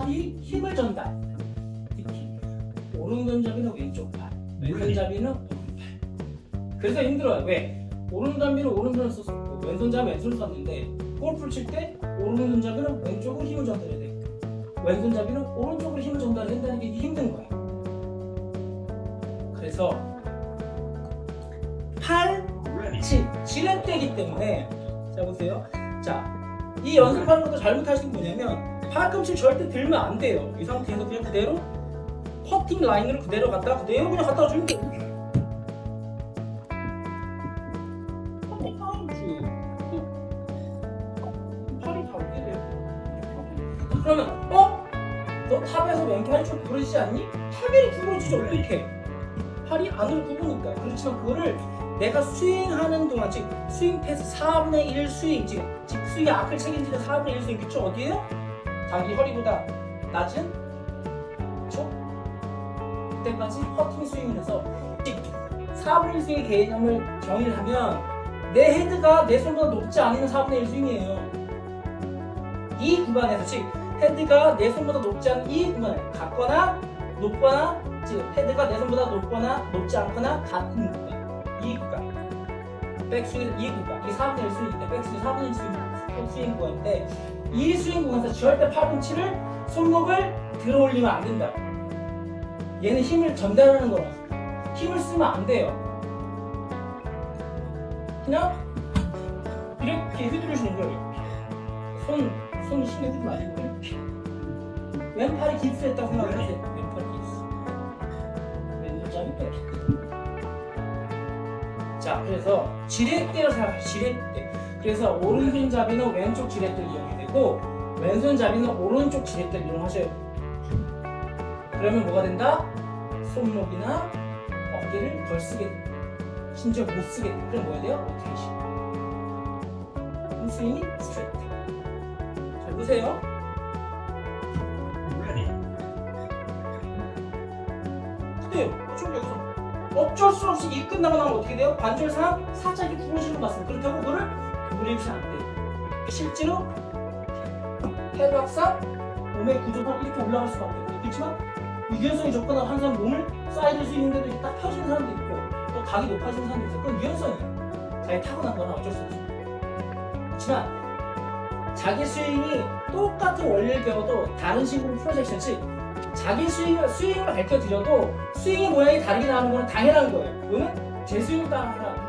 팔이 힘을 전달. 오른손잡이는 왼쪽 팔, 왼손잡이는 오른팔. 그래서 힘들어요. 왜? 오른손잡이는 오른손을 써서 왼손잡이 왼손을 썼는데 골프를 칠 때 오른손잡이는 왼쪽으로 힘을 전달해야 돼. 왼손잡이는 오른쪽으로 힘을 전달한다는 게 힘든 거야. 그래서 팔, 치, 지렛대기 때문에 자 보세요. 자, 이 연습하는 것도 잘못하시는 게 뭐냐면 팔꿈치 절대 들면 안 돼요. 이 상태에서 그냥 그대로 퍼팅 라인으로 그대로 갔다 그대로 그냥 갖다 돼요? 그러면 어? 너 탑에서 왼팔이 좀 부러지지 않니? 탑이 구부러지지 어떻게? 팔이 안으로 구부니까 그렇지만 그거를 내가 스윙하는 동안 즉 스윙 패스 4분의 1 스윙 즉, 즉 스윙의 악을 책임지는 4분의 1 스윙 그쵸 어디에요? 자기 허리보다 낮은 그쵸? 그때까지 퍼팅 스윙을 해서 즉 4분의 1 스윙의 개념을 정의를 하면 내 헤드가 내 손보다 높지 않으면 4분의 1 스윙이에요. 이 구간에서 즉 헤드가 내 손보다 높지 않은 이 구간을 같거나 높거나 즉 헤드가 내 손보다 높거나 높지 않거나 같은 구간. 이 구간. 백스윙 이 구간. 이 4분의 1 스윙인데 백스윙 4분의 1 스윙. 스윙 구간인데 이 스윙 구간에서 절대 팔꿈치를 손목을 들어 올리면 안 된다. 얘는 힘을 전달하는 거라서. 힘을 쓰면 안 돼요. 그냥 이렇게 휘두르시는 거예요. 손, 손 힘에 휘지 마시고 이렇게. 왼팔이 깁스했다고 생각을 하세요. 왼팔이 깁스 왼손잡이 백자 그래서 지렛대로 생각해요. 지렛대 그래서 오른손잡이는 왼쪽 지렛대를 이용해야 되고 왼손잡이는 오른쪽 지렛대를 이용하셔야 돼요 그러면 뭐가 된다? 손목이나 어깨를 덜 쓰게 돼 심지어 못 쓰게 돼 그럼 뭐야 돼요? 로테이션 스윙이 스트레이트 잘 보세요 근데 좀 여기서 어쩔 수 없이 이 끝나고 나면 어떻게 돼요? 관절상 살짝 이렇게 부러지는 것 같습니다. 그렇다고 그거를 부리시면 안 돼요. 실제로 해박상 몸의 구조가 이렇게 올라갈 수밖에 없어요. 그렇지만 유연성이 한 사람 몸을 사이드 스윙인데도 이렇게 딱 펴지는 사람도 있고 또 각이 높아지는 사람도 있어요. 그건 유연성이에요. 자기 타고난 거나 어쩔 수 없어요. 그렇지만 자기 스윙이 똑같은 원리를 배워도 다른 식으로 프로젝션 즉 자기 스윙을, 스윙을 밝혀드려도 스윙의 모양이 다르게 나오는 건 당연한 거예요. 이거는 제 스윙을 따라 하라.